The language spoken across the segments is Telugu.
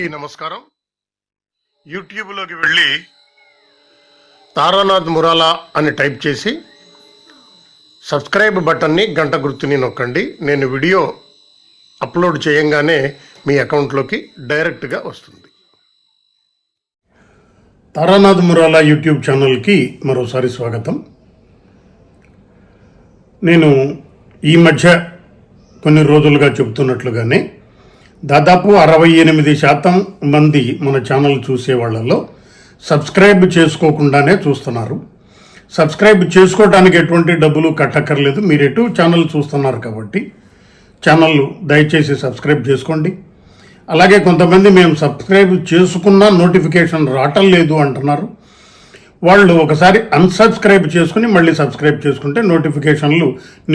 అందరికీ నమస్కారం. యూట్యూబ్లోకి వెళ్ళి తారానాథ్ మురాలా అని టైప్ చేసి సబ్స్క్రైబ్ బటన్ని గంట గుర్తుని నొక్కండి. నేను వీడియో అప్లోడ్ చేయంగానే మీ అకౌంట్లోకి డైరెక్ట్గా వస్తుంది. తారానాథ్ మురాలా యూట్యూబ్ ఛానల్కి మరోసారి స్వాగతం. నేను ఈ మధ్య కొన్ని రోజులుగా చెబుతున్నట్లుగానే దాదాపు అరవై ఎనిమిది శాతం మంది మన ఛానల్ చూసే వాళ్ళలో సబ్స్క్రైబ్ చేసుకోకుండానే చూస్తున్నారు. సబ్స్క్రైబ్ చేసుకోవడానికి ఎటువంటి డబ్బులు కట్టక్కర్లేదు. మీరు ఎటు ఛానల్ చూస్తున్నారు కాబట్టి ఛానల్ దయచేసి సబ్స్క్రైబ్ చేసుకోండి. అలాగే కొంతమంది మేము సబ్స్క్రైబ్ చేసుకున్నా నోటిఫికేషన్ రావటం లేదు అంటున్నారు. వాళ్ళు ఒకసారి అన్సబ్స్క్రైబ్ చేసుకుని మళ్ళీ సబ్స్క్రైబ్ చేసుకుంటే నోటిఫికేషన్లు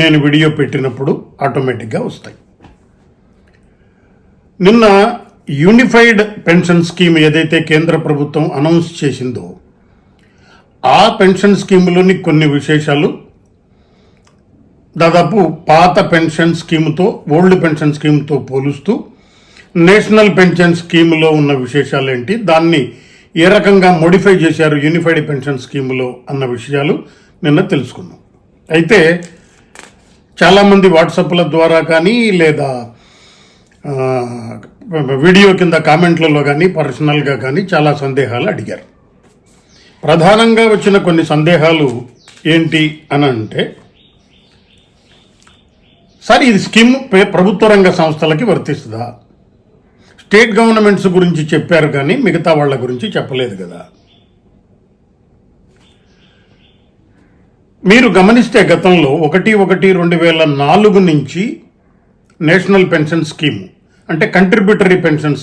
నేను వీడియో పెట్టినప్పుడు ఆటోమేటిక్గా వస్తాయి. నిన్న యూనిఫైడ్ పెన్షన్ స్కీమ్ ఏదైతే కేంద్ర ప్రభుత్వం అనౌన్స్ చేసిందో ఆ పెన్షన్ స్కీమ్లోని కొన్ని విశేషాలు దాదాపు పాత పెన్షన్ స్కీమ్తో ఓల్డ్ పెన్షన్ స్కీమ్తో పోలుస్తూ నేషనల్ పెన్షన్ స్కీమ్లో ఉన్న విశేషాలు ఏంటి దాన్ని ఏ రకంగా మోడిఫై చేశారు యూనిఫైడ్ పెన్షన్ స్కీమ్లో అన్న విషయాలు నిన్న తెలుసుకున్నాం. అయితే చాలామంది వాట్సాప్ల ద్వారా కానీ లేదా వీడియో కింద కామెంట్లలో కానీ పర్సనల్గా కానీ చాలా సందేహాలు అడిగారు. ప్రధానంగా వచ్చిన కొన్ని సందేహాలు ఏంటి అని అంటే సార్ ఇది స్కీమ్ ప్రభుత్వ రంగ సంస్థలకి వర్తిస్తుందా? స్టేట్ గవర్నమెంట్స్ గురించి చెప్పారు కానీ మిగతా వాళ్ళ గురించి చెప్పలేదు కదా. మీరు గమనిస్తే గతంలో ఒకటి ఒకటి రెండు వేల నాలుగు నుంచి నేషనల్ పెన్షన్ స్కీమ్ అంటే కంట్రిబ్యూటరీ పెన్షన్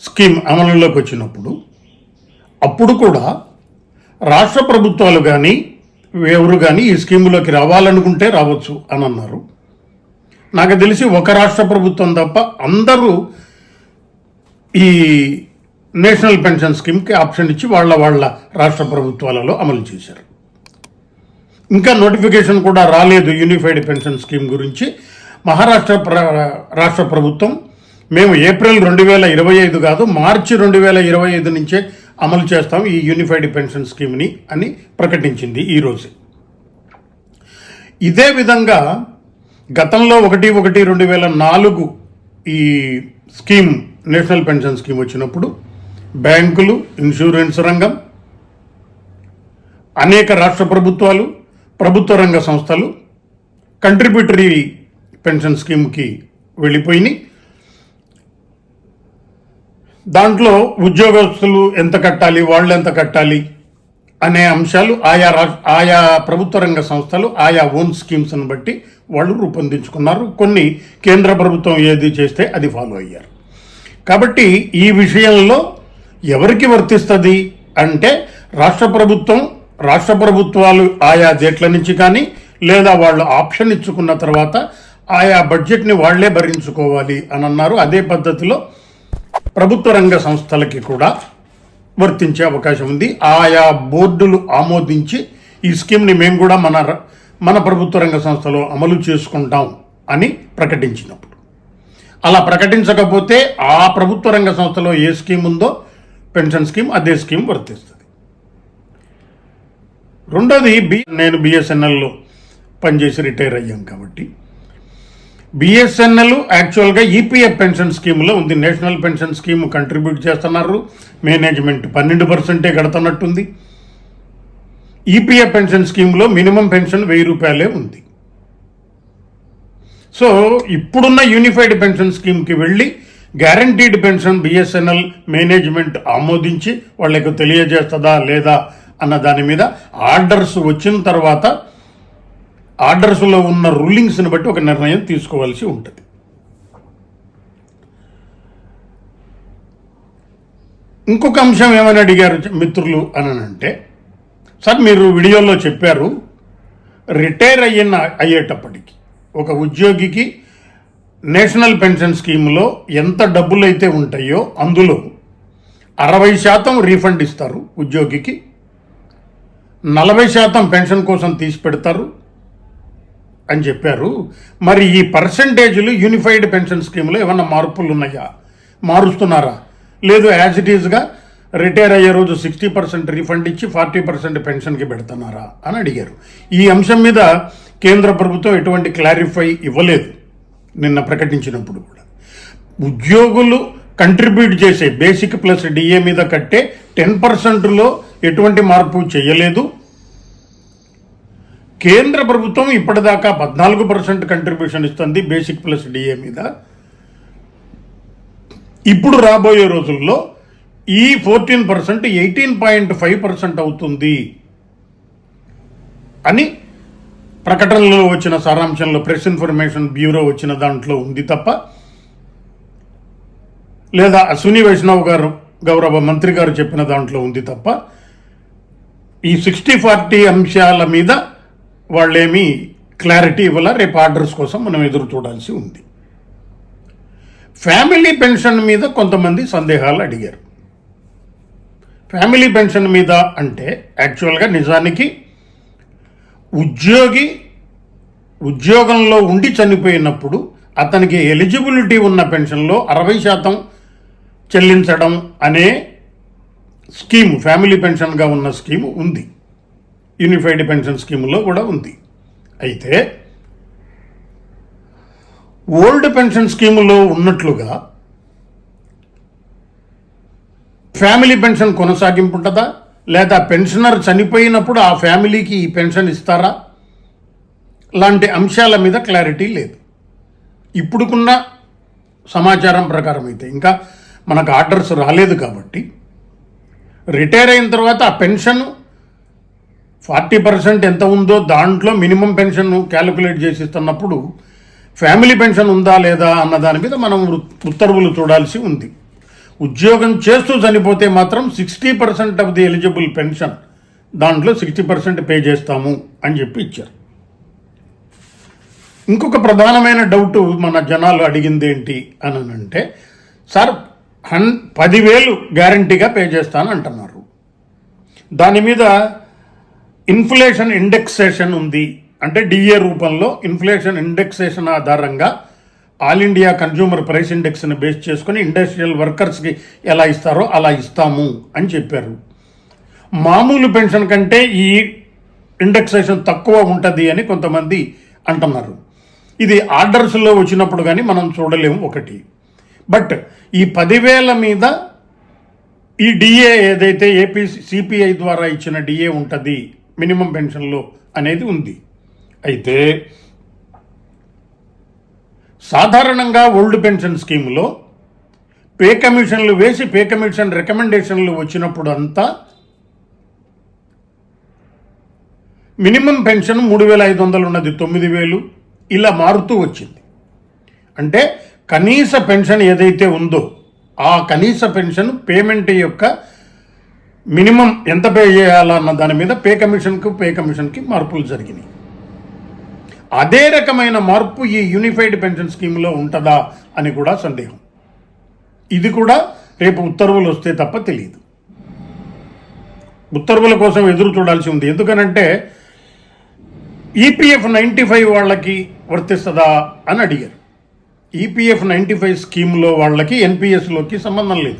స్కీమ్ అమలులోకి వచ్చినప్పుడు అప్పుడు కూడా రాష్ట్ర ప్రభుత్వాలు కానీ ఎవరు కానీ ఈ స్కీములోకి రావాలనుకుంటే రావచ్చు అని అన్నారు. నాకు తెలిసి ఒక రాష్ట్ర ప్రభుత్వం తప్ప అందరూ ఈ నేషనల్ పెన్షన్ స్కీమ్కి ఆప్షన్ ఇచ్చి వాళ్ళ వాళ్ళ రాష్ట్ర ప్రభుత్వాలలో అమలు చేశారు. ఇంకా నోటిఫికేషన్ కూడా రాలేదు యూనిఫైడ్ పెన్షన్ స్కీమ్ గురించి. మహారాష్ట్ర ప్ర రాష్ట్ర ప్రభుత్వం మేము ఏప్రిల్ రెండు వేల ఇరవై ఐదు కాదు మార్చి రెండు వేల ఇరవై ఐదు నుంచే అమలు చేస్తాం ఈ యూనిఫైడ్ పెన్షన్ స్కీమ్ని అని ప్రకటించింది ఈరోజు ఇదే విధంగా గతంలో ఒకటి ఒకటి రెండు వేల నాలుగు ఈ స్కీమ్ నేషనల్ పెన్షన్ స్కీమ్ వచ్చినప్పుడు బ్యాంకులు ఇన్సూరెన్స్ రంగం అనేక రాష్ట్ర ప్రభుత్వాలు ప్రభుత్వ రంగ సంస్థలు కంట్రిబ్యూటరీ పెన్షన్ స్కీమ్కి వెళ్ళిపోయినాయి. దాంట్లో ఉద్యోగస్తులు ఎంత కట్టాలి వాళ్ళు ఎంత కట్టాలి అనే అంశాలు ఆయా ఆయా ప్రభుత్వ రంగ సంస్థలు ఆయా ఓన్ స్కీమ్స్ని బట్టి వాళ్ళు రూపొందించుకున్నారు. కొన్ని కేంద్ర ప్రభుత్వం ఏది చేస్తే అది ఫాలో అయ్యారు. కాబట్టి ఈ విషయంలో ఎవరికి వర్తిస్తుంది అంటే రాష్ట్ర ప్రభుత్వం రాష్ట్ర ప్రభుత్వాలు ఆయా జట్ల నుంచి కానీ లేదా వాళ్ళు ఆప్షన్ ఇచ్చుకున్న తర్వాత ఆయా బడ్జెట్ని వాళ్ళే భరించుకోవాలి అని అన్నారు అదే పద్ధతిలో ప్రభుత్వ రంగ సంస్థలకి కూడా వర్తించే అవకాశం ఉంది. ఆయా బోర్డులు ఆమోదించి ఈ స్కీమ్ని మేము కూడా మన మన ప్రభుత్వ రంగ సంస్థలో అమలు చేసుకుంటాం అని ప్రకటించినప్పుడు. అలా ప్రకటించకపోతే ఆ ప్రభుత్వ రంగ సంస్థలో ఏ స్కీమ్ ఉందో పెన్షన్ స్కీమ్ అదే స్కీమ్ వర్తిస్తుంది. రెండోది బి నేను బిఎస్ఎన్ఎల్లో పనిచేసి రిటైర్ అయ్యాం కాబట్టి బిఎస్ఎన్ఎల్ యాక్చువల్గా ఈపీఎఫ్ పెన్షన్ స్కీమ్లో ఉంది. నేషనల్ పెన్షన్ స్కీమ్ కంట్రిబ్యూట్ చేస్తున్నారు. మేనేజ్మెంట్ పన్నెండు పర్సెంటే కడుతున్నట్టుంది. ఈపీఎఫ్ పెన్షన్ స్కీమ్లో మినిమం పెన్షన్ వెయ్యి రూపాయలే ఉంది. సో ఇప్పుడున్న యూనిఫైడ్ పెన్షన్ స్కీమ్కి వెళ్ళి గ్యారంటీడ్ పెన్షన్ బిఎస్ఎన్ఎల్ మేనేజ్మెంట్ ఆమోదించి వాళ్ళకు తెలియజేస్తుందా లేదా అన్న దాని మీద ఆర్డర్స్ వచ్చిన తర్వాత ఆర్డర్స్లో ఉన్న రూలింగ్స్ని బట్టి ఒక నిర్ణయం తీసుకోవాల్సి ఉంటుంది. ఇంకొక అంశం ఏమని అడిగారు మిత్రులు అని అంటే సార్ మీరు వీడియోలో చెప్పారు రిటైర్ అయిన అయ్యేటప్పటికి ఒక ఉద్యోగికి నేషనల్ పెన్షన్ స్కీమ్లో ఎంత డబ్బులు అయితే ఉంటాయో అందులో అరవై శాతం రీఫండ్ ఇస్తారు ఉద్యోగికి నలభై శాతం పెన్షన్ కోసం తీసి పెడతారు అని చెప్పారు. మరి ఈ పర్సంటేజ్లు యూనిఫైడ్ పెన్షన్ స్కీమ్లో ఏమన్నా మార్పులు ఉన్నాయా మారుస్తున్నారా? లేదు యాజ్ ఇట్ ఈజ్గా రిటైర్ అయ్యే రోజు సిక్స్టీ పర్సెంట్ రీఫండ్ ఇచ్చి ఫార్టీ పర్సెంట్ పెన్షన్కి పెడుతున్నారా అని అడిగారు. ఈ అంశం మీద కేంద్ర ప్రభుత్వం ఎటువంటి క్లారిఫై ఇవ్వలేదు నిన్న ప్రకటించినప్పుడు కూడా. ఉద్యోగులు కంట్రిబ్యూట్ చేసే బేసిక్ ప్లస్ డిఏ మీద కట్టే టెన్ పర్సెంట్లో ఎటువంటి మార్పు చేయలేదు. కేంద్ర ప్రభుత్వం ఇప్పటిదాకా పద్నాలుగు పర్సెంట్ కంట్రిబ్యూషన్ ఇస్తుంది బేసిక్ ప్లస్ డిఏ మీద. ఇప్పుడు రాబోయే రోజుల్లో ఈ fourteen percent eighteen point five percent అవుతుంది అని ప్రకటనలో వచ్చిన సారాంశంలో ప్రెస్ ఇన్ఫర్మేషన్ బ్యూరో వచ్చిన దాంట్లో ఉంది తప్ప లేదా అశ్విని వైష్ణవ్ గారు గౌరవ మంత్రి గారు చెప్పిన దాంట్లో ఉంది తప్ప ఈ సిక్స్టీ ఫార్టీ అంశాల మీద వాళ్ళేమీ క్లారిటీ ఇవ్వాల రేపు ఆర్డర్స్ కోసం మనం ఎదురు చూడాల్సి ఉంది. ఫ్యామిలీ పెన్షన్ మీద కొంతమంది సందేహాలు అడిగారు. ఫ్యామిలీ పెన్షన్ మీద అంటే యాక్చువల్గా నిజానికి ఉద్యోగి ఉద్యోగంలో ఉండి చనిపోయినప్పుడు అతనికి ఎలిజిబిలిటీ ఉన్న పెన్షన్లో అరవై శాతం చెల్లించడం అనే స్కీమ్ ఫ్యామిలీ పెన్షన్గా ఉన్న స్కీము ఉంది. యూనిఫైడ్ పెన్షన్ స్కీములో కూడా ఉంది. అయితే ఓల్డ్ పెన్షన్ స్కీములో ఉన్నట్లుగా ఫ్యామిలీ పెన్షన్ కొనసాగింపు ఉంటుందా లేదా పెన్షనర్ చనిపోయినప్పుడు ఆ ఫ్యామిలీకి ఈ పెన్షన్ ఇస్తారా? లాంటి అంశాల మీద క్లారిటీ లేదు. ఇప్పుడుకున్న సమాచారం ప్రకారం అయితే ఇంకా మనకు ఆర్డర్స్ రాలేదు కాబట్టి రిటైర్ అయిన తర్వాత ఆ పెన్షన్ ఫార్టీ పర్సెంట్ ఎంత ఉందో దాంట్లో మినిమం పెన్షన్ క్యాలిక్యులేట్ చేసి ఇస్తున్నప్పుడు ఫ్యామిలీ పెన్షన్ ఉందా లేదా అన్న దాని మీద మనం ఉత్తర్వులు చూడాల్సి ఉంది. ఉద్యోగం చేస్తూ చనిపోతే మాత్రం sixty percent of the eligible pension దాంట్లో సిక్స్టీ పర్సెంట్ పే చేస్తాము అని చెప్పి ఇచ్చారు. ఇంకొక ప్రధానమైన డౌట్ మన జనాలు అడిగింది ఏంటి అని అంటే సార్ హన్ పదివేలు గ్యారంటీగా పే చేస్తాను అంటున్నారు. దాని మీద ఇన్ఫ్లేషన్ ఇండెక్సేషన్ ఉంది. అంటే డిఏ రూపంలో ఇన్ఫ్లేషన్ ఇండెక్సేషన్ ఆధారంగా ఆల్ ఇండియా కన్జ్యూమర్ ప్రైస్ ఇండెక్స్ని బేస్ చేసుకుని ఇండస్ట్రియల్ వర్కర్స్కి ఎలా ఇస్తారో అలా ఇస్తాము అని చెప్పారు. మామూలు పెన్షన్ కంటే ఈ ఇండెక్సేషన్ తక్కువ ఉంటుంది అని కొంతమంది అంటున్నారు. ఇది ఆర్డర్స్లో వచ్చినప్పుడు కానీ మనం చూడలేము ఒకటి. బట్ ఈ పదివేల మీద ఈ డిఏ ఏదైతే ఏపీ సిపిఐ ద్వారా ఇచ్చిన డిఏ ఉంటుంది మినిమం పెన్షన్లో అనేది ఉంది. అయితే సాధారణంగా ఓల్డ్ పెన్షన్ స్కీమ్లో పే కమిషన్లు వేసి పే కమిషన్ రికమెండేషన్లు వచ్చినప్పుడు అంతా మినిమం పెన్షన్ మూడు వేల ఐదు వందలు ఉన్నది తొమ్మిది వేలు ఇలా మారుతూ వచ్చింది. అంటే కనీస పెన్షన్ ఏదైతే ఉందో ఆ కనీస పెన్షన్ పేమెంట్ యొక్క మినిమం ఎంత పే చేయాలన్న దాని మీద పే కమిషన్కు పే కమిషన్కి మార్పులు జరిగినాయి. అదే రకమైన మార్పు ఈ యూనిఫైడ్ పెన్షన్ స్కీమ్లో ఉంటుందా అని కూడా సందేహం. ఇది కూడా రేపు ఉత్తర్వులు వస్తే తప్ప తెలియదు. ఉత్తర్వుల కోసం ఎదురు చూడాల్సి ఉంది. ఎందుకనంటే ఈపీఎఫ్ నైంటీ ఫైవ్ వాళ్ళకి వర్తిస్తుందా అని అడిగారు. ఈపీఎఫ్ నైంటీ ఫైవ్ స్కీమ్లో వాళ్ళకి ఎన్పిఎస్లోకి సంబంధం లేదు.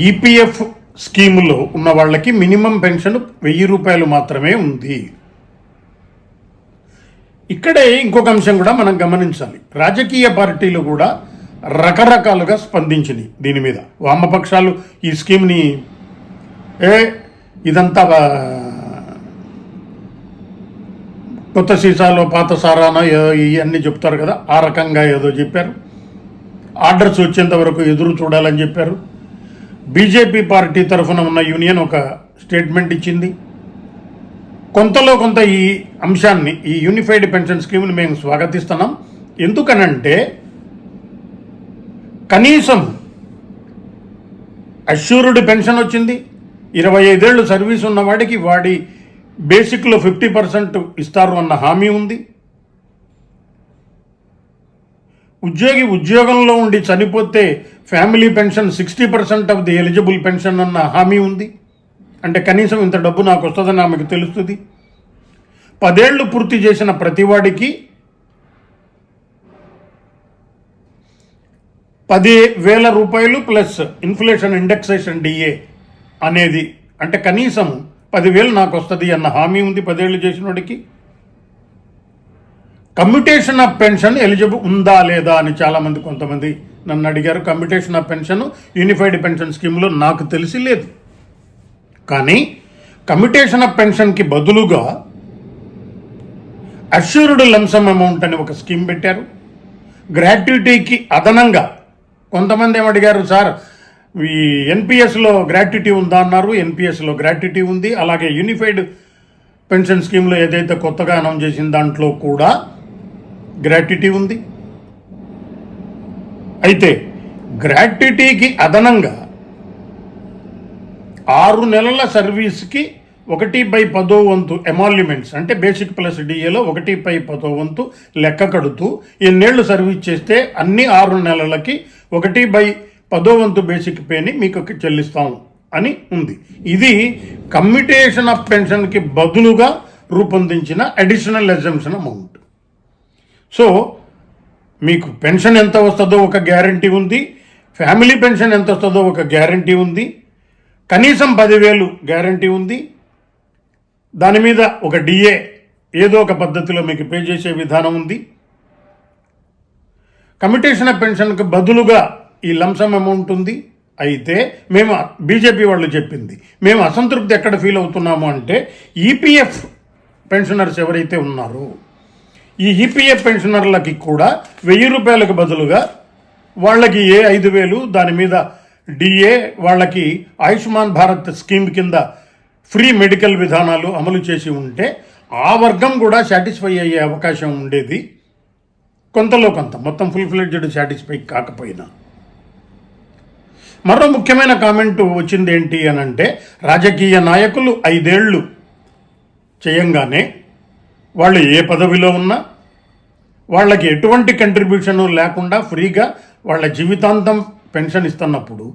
ఈపీఎఫ్ స్కీములో ఉన్న వాళ్ళకి మినిమం పెన్షన్ వెయ్యి రూపాయలు మాత్రమే ఉంది. ఇక్కడే ఇంకొక అంశం కూడా మనం గమనించాలి. రాజకీయ పార్టీలు కూడా రకరకాలుగా స్పందించినాయి దీని మీద. వామపక్షాలు ఈ స్కీమ్ని ఏ ఇదంతా కొత్త సీసాలో పాత సారానో ఏదో ఇవన్నీ చెప్తారు కదా ఆ రకంగా ఏదో చెప్పారు. ఆర్డర్స్ వచ్చేంత వరకు ఎదురు చూడాలని చెప్పారు. బీజేపీ పార్టీ తరఫున ఉన్న యూనియన్ ఒక స్టేట్మెంట్ ఇచ్చింది. కొంతలో కొంత ఈ అంశాన్ని ఈ యూనిఫైడ్ పెన్షన్ స్కీమ్ని మేము స్వాగతిస్తున్నాం. ఎందుకనంటే కనీసం అష్యూర్డ్ పెన్షన్ వచ్చింది. ఇరవై ఐదేళ్ళు సర్వీస్ ఉన్నవాడికి వాడి బేసిక్లో ఫిఫ్టీ పర్సెంట్ ఇస్తారు అన్న హామీ ఉంది. ఉద్యోగి ఉద్యోగంలో ఉండి చనిపోతే family pension sixty percent of the eligible pension అన్న హామీ ఉంది. అంటే కనీసం ఇంత డబ్బు నాకు వస్తుందని ఆమెకు తెలుస్తుంది. పదేళ్ళు పూర్తి చేసిన ప్రతివాడికి పది వేల రూపాయలు ప్లస్ ఇన్ఫ్లేషన్ ఇండెక్సేషన్ డిఏ అనేది అంటే కనీసం పదివేలు నాకు వస్తుంది అన్న హామీ ఉంది పదేళ్ళు చేసినోడికి కమ్యూటేషన్ ఆఫ్ పెన్షన్ ఎలిజిబుల్ ఉందా లేదా అని చాలామంది కొంతమంది నన్ను అడిగారు. Commutation of pension unified pension స్కీమ్లో నాకు తెలిసి లేదు. కానీ కమ్యూటేషన్ ఆఫ్ పెన్షన్కి బదులుగా అష్యూర్డ్ లంసమ్ అమౌంట్ అని ఒక స్కీమ్ పెట్టారు. గ్రాట్యుటీకి అదనంగా కొంతమంది ఏమడిగారు సార్ ఈ ఎన్పిఎస్లో గ్రాట్యుటీ ఉందా? అన్నారు. ఎన్పిఎస్లో గ్రాట్యుటీ ఉంది. అలాగే యూనిఫైడ్ పెన్షన్ స్కీమ్లో ఏదైతే కొత్తగా అనౌన్స్ చేసిన దాంట్లో కూడా గ్రాట్యుటీ ఉంది. అయితే గ్రాట్యుటీకి అదనంగా ఆరు నెలల సర్వీస్కి ఒకటి బై పదో వంతు ఎమాల్యుమెంట్స్ అంటే బేసిక్ ప్లస్ డిఏలో ఒకటి బై పదో వంతు లెక్క కడుతూ ఎన్నేళ్ళు సర్వీస్ చేస్తే అన్ని ఆరు నెలలకి ఒకటి బై పదో వంతు బేసిక్ పేని మీకు చెల్లిస్తాం అని ఉంది. ఇది కమ్యూటేషన్ ఆఫ్ పెన్షన్కి బదులుగా రూపొందించిన అడిషనల్ ఎగ్జంప్షన్ అమౌంట్. సో మీకు పెన్షన్ ఎంత వస్తుందో ఒక గ్యారంటీ ఉంది ఫ్యామిలీ పెన్షన్ ఎంత వస్తుందో ఒక గ్యారంటీ ఉంది కనీసం పదివేలు గ్యారంటీ ఉంది. దాని మీద ఒక డిఏ ఏదో ఒక పద్ధతిలో మీకు పే చేసే విధానం ఉంది. కమిటేషన్ ఆఫ్ పెన్షన్కి బదులుగా ఈ లంసమ్ అమౌంట్ ఉంది. అయితే మేము బీజేపీ వాళ్ళు చెప్పింది మేము అసంతృప్తి ఎక్కడ ఫీల్ అవుతున్నాము అంటే ఈపీఎఫ్ పెన్షనర్స్ ఎవరైతే ఉన్నారో ఈ ఈపీఎఫ్ పెన్షనర్లకి కూడా వెయ్యి రూపాయలకు బదులుగా వాళ్ళకి ఏ ఐదు వేలు దాని మీద డిఏ వాళ్ళకి ఆయుష్మాన్ భారత్ స్కీమ్ కింద ఫ్రీ మెడికల్ విధానాలు అమలు చేసి ఉంటే ఆ వర్గం కూడా సాటిస్ఫై అయ్యే అవకాశం ఉండేది. కొంతలో కొంత మొత్తం ఫుల్ ఫ్లెడ్జ్డ్ సాటిస్ఫై కాకపోయినా. మరో ముఖ్యమైన కామెంట్ వచ్చింది ఏంటి అని అంటే రాజకీయ నాయకులు ఐదేళ్ళు చేయంగానే వాళ్ళు ఏ పదవిలో ఉన్నా వాళ్ళకి ఎటువంటి కంట్రిబ్యూషన్ లేకుండా ఫ్రీగా వాళ్ళ జీవితాంతం పెన్షన్ ఇస్తున్నప్పుడు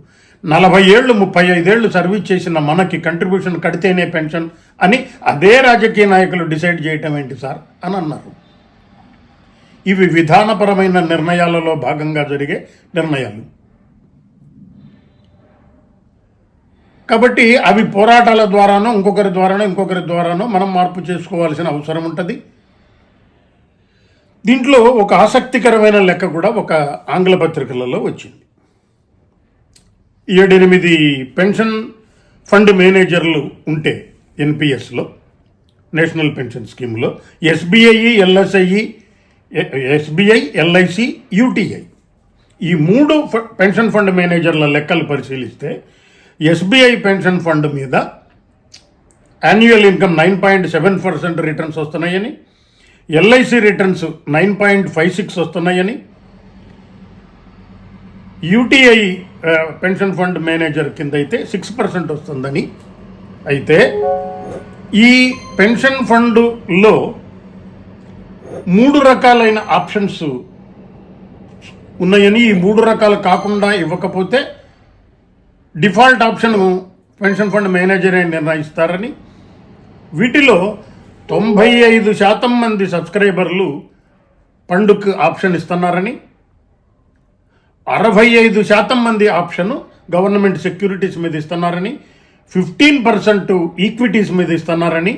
నలభై ఏళ్ళు ముప్పై ఐదేళ్ళు సర్వీస్ చేసిన మనకి కంట్రిబ్యూషన్ కడితేనే పెన్షన్ అని అదే రాజకీయ నాయకులు డిసైడ్ చేయటం ఏంటి సార్ అని అన్నారు. ఇవి విధానపరమైన నిర్ణయాలలో భాగంగా జరిగే నిర్ణయాలు. కాబట్టి అవి పోరాటాల ద్వారానో ఇంకొకరి ద్వారానో ఇంకొకరి ద్వారానో మనం మార్పు చేసుకోవాల్సిన అవసరం ఉంటుంది. దీంట్లో ఒక ఆసక్తికరమైన లెక్క కూడా ఒక ఆంగ్ల పత్రికలలో వచ్చింది. ఏడెనిమిది పెన్షన్ ఫండ్ మేనేజర్లు ఉంటే ఎన్పిఎస్లో నేషనల్ పెన్షన్ స్కీమ్లో SBI LSI SBI LIC UTI ఈ మూడు ఫ- పెన్షన్ ఫండ్ మేనేజర్ల లెక్కలు పరిశీలిస్తే ఎస్బీఐ పెన్షన్ ఫండ్ మీద annual income nine point seven percent returns వస్తున్నాయని LIC returns nine point five six వస్తున్నాయని యూటీఐ పెన్షన్ ఫండ్ మేనేజర్ కింద అయితే సిక్స్ పర్సెంట్ వస్తుందని అయితే ఈ పెన్షన్ ఫండ్లో మూడు రకాలైన ఆప్షన్స్ ఉన్నాయని ఈ మూడు రకాలు కాకుండా ఇవ్వకపోతే డిఫాల్ట్ ఆప్షన్ పెన్షన్ ఫండ్ మేనేజరే నిర్ణయిస్తారని. వీటిలో తొంభై ఐదు శాతం మంది సబ్స్క్రైబర్లు పండుగ ఆప్షన్ ఇస్తున్నారని. అరవై ఐదు శాతం మంది ఆప్షన్ గవర్నమెంట్ సెక్యూరిటీస్ మీద ఇస్తున్నారని. ఫిఫ్టీన్ పర్సెంట్ ఈక్విటీస్ మీద ఇస్తున్నారని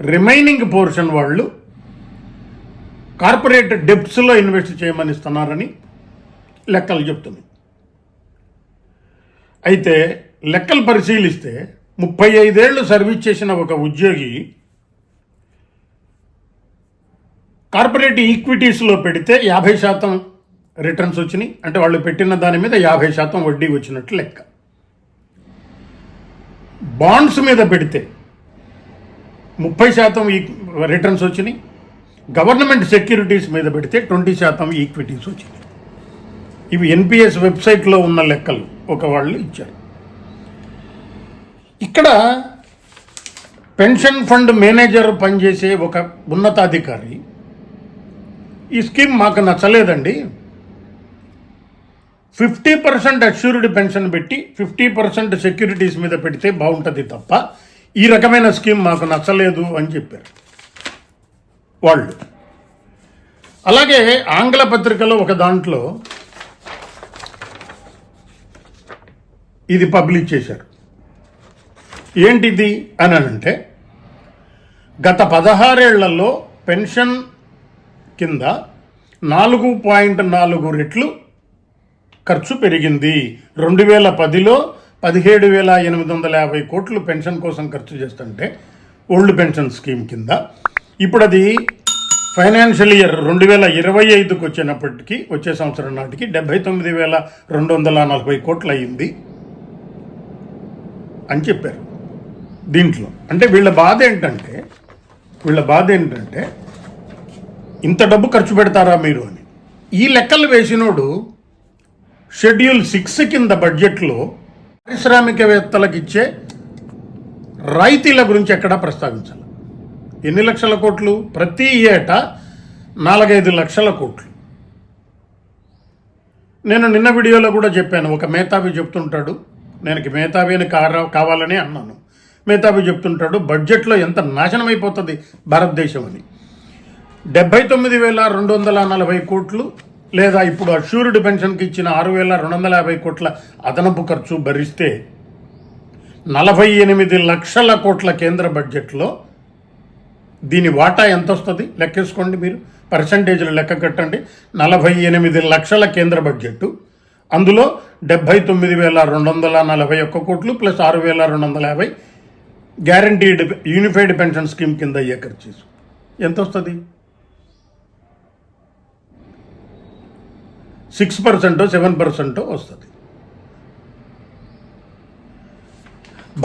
రిమైనింగ్ పోర్షన్ వాళ్ళు కార్పొరేట్ డెప్ట్స్లో ఇన్వెస్ట్ చేయమని ఇస్తున్నారని లెక్కలు చెప్తుంది అయితే లెక్కలు పరిశీలిస్తే ముప్పై ఐదేళ్ళు సర్వీస్ చేసిన ఒక ఉద్యోగి కార్పొరేట్ ఈక్విటీస్లో పెడితే యాభై శాతం రిటర్న్స్ వచ్చినాయి. అంటే వాళ్ళు పెట్టిన దాని మీద యాభై శాతం వడ్డీ వచ్చినట్లు లెక్క. బాండ్స్ మీద పెడితే ముప్పై శాతం ఈ రిటర్న్స్ వచ్చినాయి. గవర్నమెంట్ సెక్యూరిటీస్ మీద పెడితే ట్వంటీ శాతం ఈక్విటీస్ వచ్చినాయి. ఇవి ఎన్పిఎస్ వెబ్సైట్లో ఉన్న లెక్కలు. ఒక వాళ్ళు ఇచ్చారు. ఇక్కడ పెన్షన్ ఫండ్ మేనేజర్ పనిచేసే ఒక ఉన్నతాధికారి ఈ స్కీమ్ మాకు నచ్చలేదండి. ఫిఫ్టీ పర్సెంట్ అష్యూర్డ్ పెన్షన్ పెట్టి ఫిఫ్టీ పర్సెంట్ సెక్యూరిటీస్ మీద పెడితే బాగుంటుంది తప్ప ఈ రకమైన స్కీమ్ మాకు నచ్చలేదు అని చెప్పారు వాళ్ళు. అలాగే ఆంగ్ల పత్రికలో ఒక దాంట్లో ఇది పబ్లిష్ చేశారు. ఏంటిది అని అంటే గత పదహారేళ్ళలో పెన్షన్ కింద నాలుగు పాయింట్ నాలుగు రెట్లు ఖర్చు పెరిగింది. రెండు వేల పదిలో పదిహేడు వేల ఎనిమిది వందల యాభై కోట్లు పెన్షన్ కోసం ఖర్చు చేస్తుంటే ఓల్డ్ పెన్షన్ స్కీమ్ కింద. ఇప్పుడు అది ఫైనాన్షియల్ ఇయర్ రెండు వేల ఇరవై ఐదుకి వచ్చినప్పటికీ వచ్చే సంవత్సరం నాటికి డెబ్బై తొమ్మిది వేల రెండు వందల నలభై కోట్లు అయ్యింది అని చెప్పారు. దీంట్లో అంటే వీళ్ళ బాధ ఏంటంటే వీళ్ళ బాధ ఏంటంటే ఇంత డబ్బు ఖర్చు పెడతారా మీరు అని. ఈ లెక్కలు వేసినోడు షెడ్యూల్ సిక్స్ కింద బడ్జెట్లో పారిశ్రామికవేత్తలకు ఇచ్చే రాయితీల గురించి ఎక్కడా ప్రస్తావించాలి. ఎన్ని లక్షల కోట్లు? ప్రతి ఏటా నాలుగైదు లక్షల కోట్లు. నేను నిన్న వీడియోలో కూడా చెప్పాను ఒక మేధావి చెప్తుంటాడు నేను మేతాబీని అని కావాలని అన్నాను. మేతాబీ చెప్తుంటాడు బడ్జెట్లో ఎంత నాశనం అయిపోతుంది భారతదేశం అని. డెబ్బై తొమ్మిది వేల రెండు వందల నలభై కోట్లు లేదా ఇప్పుడు అష్యూర్డ్ పెన్షన్కి ఇచ్చిన ఆరు వేల రెండు వందల యాభై కోట్ల అదనపు ఖర్చు భరిస్తే నలభై ఎనిమిది లక్షల కోట్ల కేంద్ర బడ్జెట్లో దీని వాటా ఎంత వస్తుంది లెక్కేసుకోండి మీరు. పర్సంటేజ్లు లెక్క కట్టండి. నలభై ఎనిమిది లక్షల కేంద్ర బడ్జెట్ అందులో డెబ్బై తొమ్మిది వేల రెండు వందల నలభై ఒక్క కోట్లు ప్లస్ ఆరు వేల రెండు వందల యాభై గ్యారంటీడ్ యూనిఫైడ్ పెన్షన్ స్కీమ్ కింద అయ్యే ఖర్చు ఎంత వస్తుంది? సిక్స్ పర్సెంటో సెవెన్ పర్సెంటో వస్తుంది.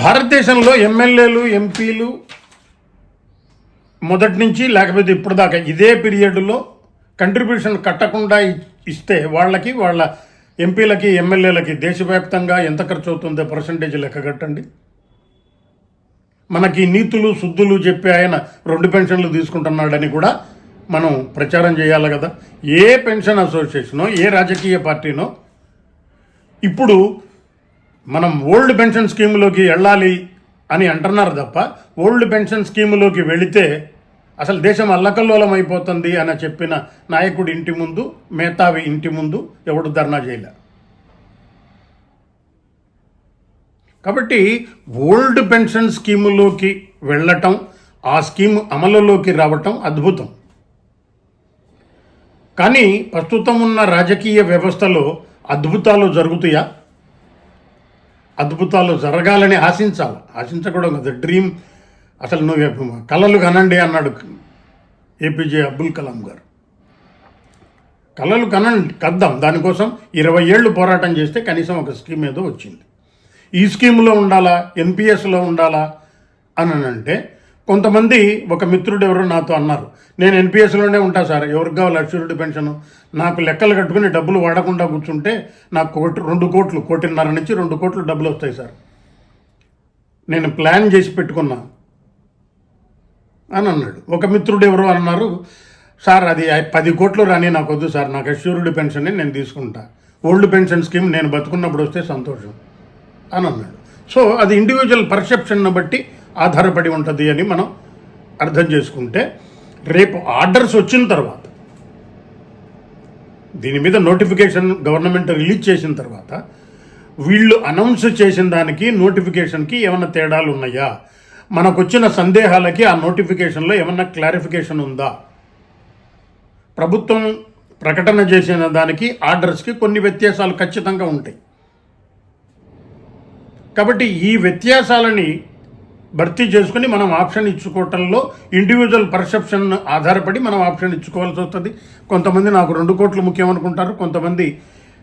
భారతదేశంలో ఎమ్మెల్యేలు ఎంపీలు మొదటి నుంచి లేకపోతే ఇప్పుడు దాకా ఇదే పీరియడ్లో కంట్రిబ్యూషన్ కట్టకుండా ఇస్తే వాళ్ళకి వాళ్ళ ఎంపీలకి ఎమ్మెల్యేలకి దేశవ్యాప్తంగా ఎంత ఖర్చు అవుతుందో పర్సంటేజ్ లెక్క కట్టండి. మనకి నీతులు శుద్ధులు చెప్పి ఆయన రెండు పెన్షన్లు తీసుకుంటున్నాడని కూడా మనం ప్రచారం చేయాలి కదా. ఏ పెన్షన్ అసోసియేషనో ఏ రాజకీయ పార్టీనో ఇప్పుడు మనం ఓల్డ్ పెన్షన్ స్కీమ్లోకి వెళ్ళాలి అని అంటున్నారు తప్ప ఓల్డ్ పెన్షన్ స్కీమ్లోకి వెళితే అసలు దేశం అల్లకల్లోలం అయిపోతుంది అని చెప్పిన నాయకుడి ఇంటి ముందు మేతావి ఇంటి ముందు ఎవడు ధర్నా చేయలే. కాబట్టి ఓల్డ్ పెన్షన్ స్కీములోకి వెళ్ళటం ఆ స్కీమ్ అమలులోకి రావటం అద్భుతం. కానీ ప్రస్తుతం ఉన్న రాజకీయ వ్యవస్థలో అద్భుతాలు జరుగుతాయా? అద్భుతాలు జరగాలని ఆశించాలి? ఆశించకూడదు. డ్రీమ్ అసలు నువ్వు కళలు కనండి అన్నాడు ఏపీజే అబ్దుల్ కలాం గారు. కళలు కనండి కద్దాం. దానికోసం ఇరవై ఏళ్ళు పోరాటం చేస్తే కనీసం ఒక స్కీమ్ ఏదో వచ్చింది. ఈ స్కీమ్లో ఉండాలా? ఎన్పిఎస్లో ఉండాలా? అని అంటే కొంతమంది ఒక మిత్రుడు ఎవరో నాతో అన్నారు. నేను ఎన్పిఎస్లోనే ఉంటా సార్. ఎవరికి కావాలి? అక్షరుడి పెన్షన్. నాకు లెక్కలు కట్టుకుని డబ్బులు వాడకుండా కూర్చుంటే నాకు కోటి రెండు కోట్లు కోటిన్నర నుంచి రెండు కోట్లు డబ్బులు వస్తాయి సార్. నేను ప్లాన్ చేసి పెట్టుకున్నాను అని అన్నాడు. ఒక మిత్రుడు ఎవరో అన్నారు సార్ అది పది కోట్లు రాని నాకు వద్దు సార్ నాకు అష్యూర్డ్ పెన్షన్ నేను తీసుకుంటా. ఓల్డ్ పెన్షన్ స్కీమ్ నేను బతుకున్నప్పుడు వస్తే సంతోషం అని అన్నాడు. సో అది ఇండివిజువల్ పర్సెప్షన్ను బట్టి ఆధారపడి ఉంటుంది అని మనం అర్థం చేసుకుంటే రేపు ఆర్డర్స్ వచ్చిన తర్వాత దీని మీద నోటిఫికేషన్ గవర్నమెంట్ రిలీజ్ చేసిన తర్వాత వీళ్ళు అనౌన్స్ చేసిన దానికి నోటిఫికేషన్కి ఏమైనా తేడాలు ఉన్నాయా? మనకొచ్చిన సందేహాలకి ఆ నోటిఫికేషన్లో ఏమన్నా క్లారిఫికేషన్ ఉందా? ప్రభుత్వం ప్రకటన చేసిన దానికి ఆర్డర్స్కి కొన్ని వ్యత్యాసాలు ఖచ్చితంగా ఉంటాయి. కాబట్టి ఈ వ్యత్యాసాలని భర్తీ చేసుకుని మనం ఆప్షన్ ఇచ్చుకోవటంలో ఇండివిజువల్ పర్సెప్షన్ ఆధారపడి మనం ఆప్షన్ ఇచ్చుకోవాల్సి వస్తుంది. కొంతమంది నాకు రెండు కోట్లు ముఖ్యం అనుకుంటారు కొంతమంది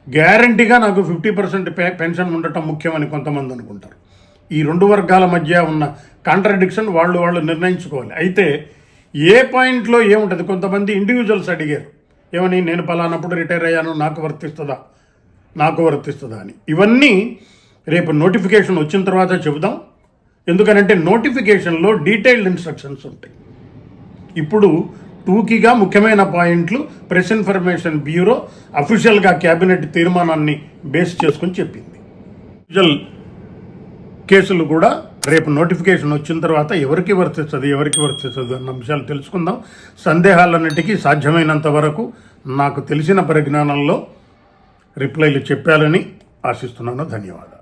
గ్యారంటీగా నాకు ఫిఫ్టీ పర్సెంట్ పెన్షన్ ఉండటం ముఖ్యమని కొంతమంది అనుకుంటారు. ఈ రెండు వర్గాల మధ్య ఉన్న కాంట్రడిక్షన్ వాళ్ళు వాళ్ళు నిర్ణయించుకోవాలి. అయితే ఏ పాయింట్లో ఏముంటుంది? కొంతమంది ఇండివిజువల్స్ అడిగారు. ఏమని? నేను పలానప్పుడు రిటైర్ అయ్యాను నాకు వర్తిస్తుందా? నాకు వర్తిస్తుందా అని. ఇవన్నీ రేపు నోటిఫికేషన్ వచ్చిన తర్వాత చెబుదాం. ఎందుకనంటే నోటిఫికేషన్లో డీటెయిల్డ్ ఇన్స్ట్రక్షన్స్ ఉంటాయి. ఇప్పుడు టూకీగా ముఖ్యమైన పాయింట్లు ప్రెస్ ఇన్ఫర్మేషన్ బ్యూరో అఫీషియల్గా క్యాబినెట్ తీర్మానాన్ని బేస్ చేసుకొని చెప్పింది. ఇండివిజువల్ కేసులు కూడా రేపు నోటిఫికేషన్ వచ్చిన తర్వాత ఎవరికి వర్తిస్తుంది ఎవరికి వర్తిస్తుంది అన్న అంశాలు తెలుసుకుందాం. సందేహాలన్నిటికీ సాధ్యమైనంత వరకు నాకు తెలిసిన పరిజ్ఞానంలో రిప్లైలు చెప్పాలని ఆశిస్తున్నాను. ధన్యవాదాలు.